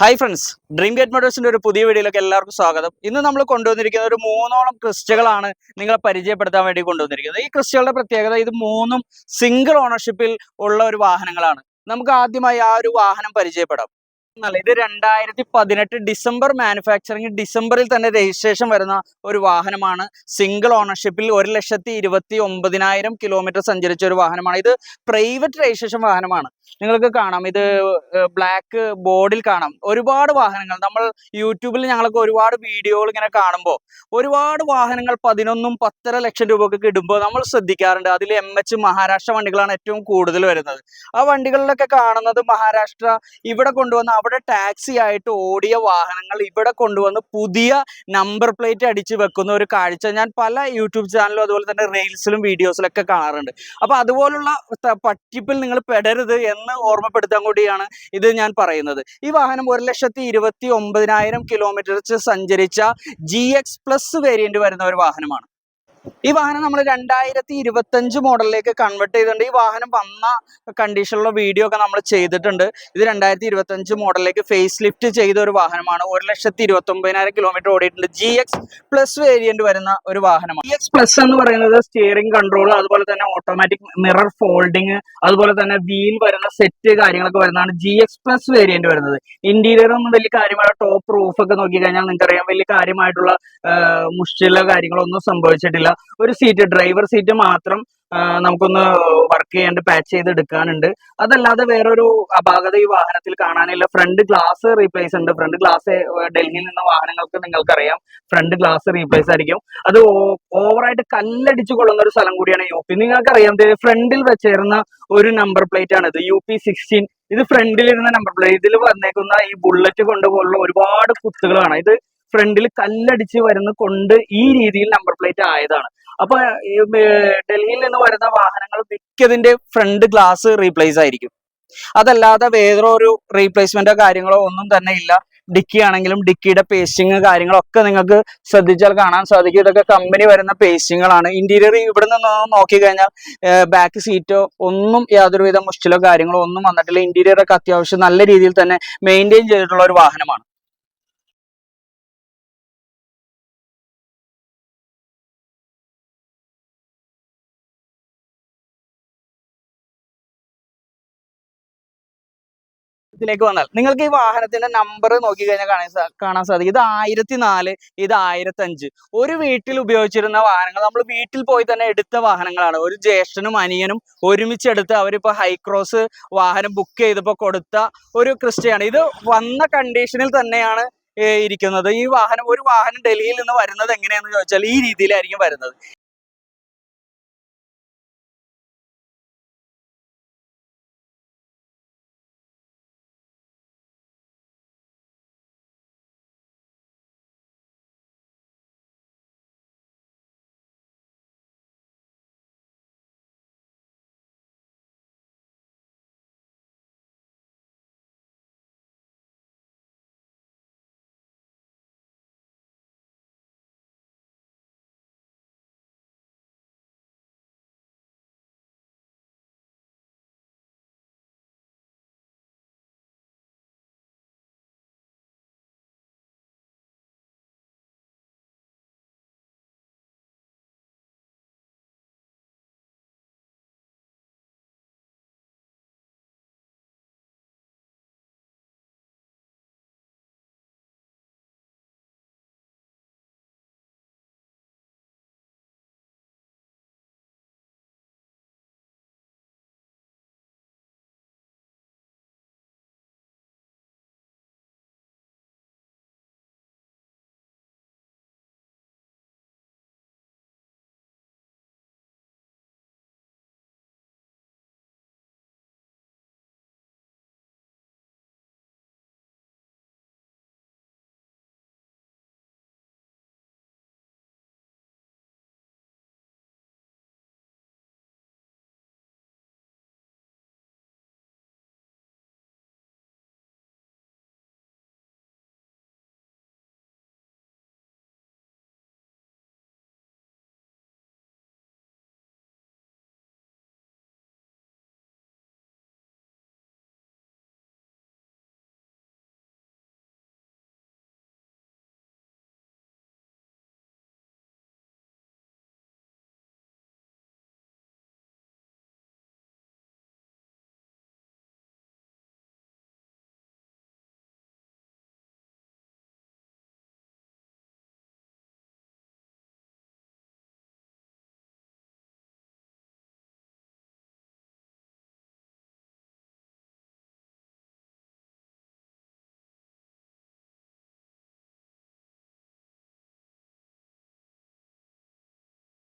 Hi friends dream gate മോഡേഴ്സിന്റെ ഒരു പുതിയ വീഡിയോയിലേക്ക് എല്ലാവർക്കും സ്വാഗതം. ഇന്ന് നമ്മൾ കൊണ്ടുവന്നിരിക്കുന്ന ഒരു മൂന്നോളം ക്രിസ്റ്റുകളാണ് നിങ്ങളെ പരിചയപ്പെടുത്താൻ വേണ്ടി കൊണ്ടുവന്നിരിക്കുന്നത്. ഈ ക്രിസ്റ്റുകളുടെ പ്രത്യേകത ഇത് മൂന്നും സിംഗിൾ ഓണർഷിപ്പിൽ ഉള്ള ഒരു വാഹനങ്ങളാണ്. നമുക്ക് ആദ്യമായി ആ ഒരു വാഹനം പരിചയപ്പെടാം. എന്നല്ല ഇത് രണ്ടായിരത്തി പതിനെട്ട് ഡിസംബർ മാനുഫാക്ചറിങ് ഡിസംബറിൽ തന്നെ രജിസ്ട്രേഷൻ വരുന്ന ഒരു വാഹനമാണ്. സിംഗിൾ ഓണർഷിപ്പിൽ ഒരു ലക്ഷത്തി ഇരുപത്തി ഒമ്പതിനായിരം കിലോമീറ്റർ സഞ്ചരിച്ച ഒരു വാഹനമാണ്. ഇത് പ്രൈവറ്റ് രജിസ്ട്രേഷൻ വാഹനമാണ്. നിങ്ങൾക്ക് കാണാം. ഇത് ബ്ലാക്ക് ബോർഡിൽ കാണാം. ഒരുപാട് വാഹനങ്ങൾ. നമ്മൾ യൂട്യൂബിൽ ഞങ്ങൾക്ക് ഒരുപാട് വീഡിയോകൾ ഇങ്ങനെ കാണുമ്പോൾ ഒരുപാട് വാഹനങ്ങൾ പതിനൊന്നും പത്തര ലക്ഷം രൂപയൊക്കെ ഇടുമ്പോൾ നമ്മൾ ശ്രദ്ധിക്കാറുണ്ട്. അതിൽ എം എച്ച് മഹാരാഷ്ട്ര വണ്ടികളാണ് ഏറ്റവും കൂടുതൽ വരുന്നത്. ആ വണ്ടികളിലൊക്കെ കാണുന്നത് മഹാരാഷ്ട്ര ഇവിടെ കൊണ്ടുവന്ന് അവിടെ ടാക്സി ആയിട്ട് ഓടിയ വാഹനങ്ങൾ ഇവിടെ കൊണ്ടുവന്ന് പുതിയ നമ്പർ പ്ലേറ്റ് അടിച്ച് വെക്കുന്ന ഒരു കാഴ്ച ഞാൻ പല യൂട്യൂബ് ചാനലും അതുപോലെ തന്നെ റീൽസിലും വീഡിയോസിലൊക്കെ കാണാറുണ്ട്. അപ്പൊ അതുപോലുള്ള പട്ടിപ്പിൽ നിങ്ങൾ പെടരുത് എന്ന് ഓർമ്മപ്പെടുത്താൻ കൂടിയാണ് ഇത് ഞാൻ പറയുന്നത്. ഈ വാഹനം ഒരു ലക്ഷത്തി ഇരുപത്തി ഒമ്പതിനായിരം കിലോമീറ്റർ സഞ്ചരിച്ച ജി എക്സ് പ്ലസ് വേരിയന്റ് വരുന്ന ഒരു വാഹനമാണ്. ഈ വാഹനം നമ്മൾ രണ്ടായിരത്തി ഇരുപത്തഞ്ച് മോഡലിലേക്ക് കൺവേർട്ട് ചെയ്തിട്ടുണ്ട്. ഈ വാഹനം വന്ന കണ്ടീഷനിലുള്ള വീഡിയോ ഒക്കെ നമ്മൾ ചെയ്തിട്ടുണ്ട്. ഇത് രണ്ടായിരത്തി ഇരുപത്തഞ്ച് മോഡലിലേക്ക് ഫേസ് ലിഫ്റ്റ് ചെയ്ത ഒരു വാഹനമാണ്. ഒരു ലക്ഷത്തി ഇരുപത്തി ഒമ്പതിനായിരം കിലോമീറ്റർ ഓടിയിട്ടുണ്ട്. ജി എക്സ് പ്ലസ് വേരിയന്റ് വരുന്ന ഒരു വാഹനമാണ്. ജി എക്സ് പ്ലസ് എന്ന് പറയുന്നത് സ്റ്റിയറിംഗ് കൺട്രോൾ അതുപോലെ തന്നെ ഓട്ടോമാറ്റിക് മിറർ ഫോൾഡിങ് അതുപോലെ തന്നെ വീൽ വരുന്ന സെറ്റ് കാര്യങ്ങളൊക്കെ വരുന്നതാണ് ജി എക്സ് പ്ലസ് വേരിയന്റ് വരുന്നത്. ഇന്റീരിയർ ഒന്നും വലിയ കാര്യമായ ടോപ്പ് റൂഫ് ഒക്കെ നോക്കി കഴിഞ്ഞാൽ നിങ്ങൾക്കറിയാം വലിയ കാര്യമായിട്ടുള്ള മുഷ്ടിലോ കാര്യങ്ങളോ ഒന്നും സംഭവിച്ചിട്ടില്ല. ഒരു സീറ്റ് ഡ്രൈവർ സീറ്റ് മാത്രം നമുക്കൊന്ന് വർക്ക് ചെയ്യാണ്ട് പാച്ച് ചെയ്ത് എടുക്കാനുണ്ട്. അതല്ലാതെ വേറൊരു അപാകത ഈ വാഹനത്തിൽ കാണാനില്ല. ഫ്രണ്ട് ഗ്ലാസ് റീപ്ലേസ് ഉണ്ട്. ഫ്രണ്ട് ഗ്ലാസ് ഡൽഹിയിൽ നിന്ന് വാഹനങ്ങൾക്ക് നിങ്ങൾക്കറിയാം. ഫ്രണ്ട് ഗ്ലാസ് റീപ്ലേസ് ആയിരിക്കും. അത് ഓവറായിട്ട് കല്ലടിച്ചു കൊള്ളുന്ന ഒരു സ്ഥലം കൂടിയാണ് യു പി. നിങ്ങൾക്കറിയാം ഫ്രണ്ടിൽ വെച്ചേരുന്ന ഒരു നമ്പർ പ്ലേറ്റ് ആണ് ഇത്. യു പി സിക്സ്റ്റീൻ ഇത് ഫ്രണ്ടിലിരുന്ന നമ്പർ പ്ലേറ്റ് ഇതിൽ വന്നേക്കുന്ന ഈ ബുള്ളറ്റ് കൊണ്ടുപോലുള്ള ഒരുപാട് കുത്തുകളാണ്. ഇത് ഫ്രണ്ടിൽ കല്ലടിച്ച് വരുന്ന കൊണ്ട് ഈ രീതിയിൽ നമ്പർ പ്ലേറ്റ് ആയതാണ്. അപ്പൊ ഡൽഹിയിൽ നിന്ന് വരുന്ന വാഹനങ്ങൾ മിക്കതിന്റെ ഫ്രണ്ട് ഗ്ലാസ് റീപ്ലേസ് ആയിരിക്കും. അതല്ലാതെ വേറെ ഒരു റീപ്ലേസ്മെന്റോ കാര്യങ്ങളോ ഒന്നും തന്നെ ഇല്ല. ഡിക്കി ആണെങ്കിലും ഡിക്കിയുടെ പേസ്റ്റിങ് കാര്യങ്ങളൊക്കെ നിങ്ങൾക്ക് ശ്രദ്ധിച്ചാൽ കാണാൻ സാധിക്കും. ഇതൊക്കെ കമ്പനി വരുന്ന പേസ്റ്റിങ്ങുകളാണ് ഇന്റീരിയർ ഇവിടെ നിന്ന് നോക്കി കഴിഞ്ഞാൽ ബാക്ക് സീറ്റോ ഒന്നും യാതൊരുവിധ മുഷ്ടിലോ കാര്യങ്ങളോ ഒന്നും വന്നിട്ടില്ല. ഇന്റീരിയർ ഒക്കെ അത്യാവശ്യം നല്ല രീതിയിൽ തന്നെ മെയിന്റെയിൻ ചെയ്തിട്ടുള്ള ഒരു വാഹനമാണ്. ഇതിലേക്ക് വന്നാൽ. നിങ്ങൾക്ക് ഈ വാഹനത്തിന്റെ നമ്പർ നോക്കി കഴിഞ്ഞാൽ കാണാൻ കാണാൻ സാധിക്കും. ഇത് ആയിരത്തി നാല് ഇത് ആയിരത്തി അഞ്ച് ഒരു വീട്ടിൽ ഉപയോഗിച്ചിരുന്ന വാഹനങ്ങൾ നമ്മൾ വീട്ടിൽ പോയി തന്നെ എടുത്ത വാഹനങ്ങളാണ്. ഒരു ജ്യേഷ്ഠനും അനിയനും ഒരുമിച്ച് എടുത്ത് അവരിപ്പോ ഹൈക്രോസ് വാഹനം ബുക്ക് ചെയ്തപ്പോൾ കൊടുത്ത ഒരു ക്രിസ്റ്റയാണ് ഇത് വന്ന കണ്ടീഷനിൽ തന്നെയാണ് ഇരിക്കുന്നത്. ഈ വാഹനം ഒരു വാഹനം ഡൽഹിയിൽ നിന്ന് വരുന്നത് എങ്ങനെയാണെന്ന് ചോദിച്ചാൽ ഈ രീതിയിലായിരിക്കും വരുന്നത്.